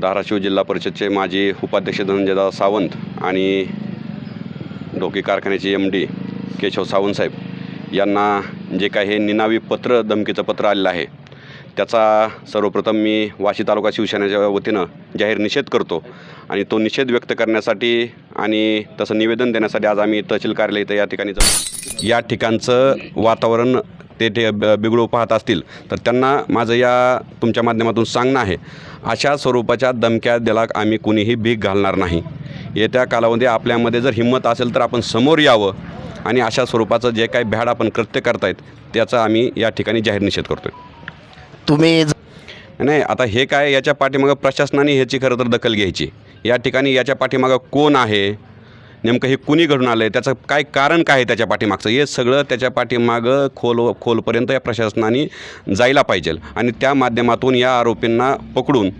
धाराशिव जिल्हा परिषदचे माजी उपाध्यक्ष धनंजयदादा सावंत आणि ढोके कारखान्याचे एम डी केशव सावंतसाहेब यांना जे काही हे निनावी पत्र धमकीचं पत्र आलेलं आहे त्याचा सर्वप्रथम मी वाशी तालुका शिवसेनेच्या वतीनं जाहीर निषेध करतो आणि तो निषेध व्यक्त करण्यासाठी आणि तसं निवेदन देण्यासाठी आज आम्ही तहसील कार्यालय इथं या ठिकाणी जाऊ. या ठिकाणचं वातावरण ते ते ब- बिघडू पाहत असतील तर त्यांना माझं या तुमच्या माध्यमातून सांगणं आहे. अशा स्वरूपाच्या धमक्या दिला आम्ही कुणीही भीक घालणार नाही. येत्या कालावधी आपल्यामध्ये जर हिंमत असेल तर आपण समोर यावं आणि अशा स्वरूपाचं जे काही भ्याड आपण कृत्य करतायत त्याचा आम्ही या ठिकाणी जाहीर निषेध करतोय. तुम्ही ज- नाही आता हे काय याच्या पाठीमागं प्रशासनाने ह्याची खरं तर दखल घ्यायची. या ठिकाणी याच्या पाठीमागं कोण आहे? नेमकं हे कुणी घडून आलं आहे त्याचं काय कारण काय आहे त्याच्या पाठीमागचं? हे सगळं त्याच्या पाठीमागं खोल खोलपर्यंत या प्रशासनाने जायला पाहिजे आणि त्या माध्यमातून या आरोपींना पकडून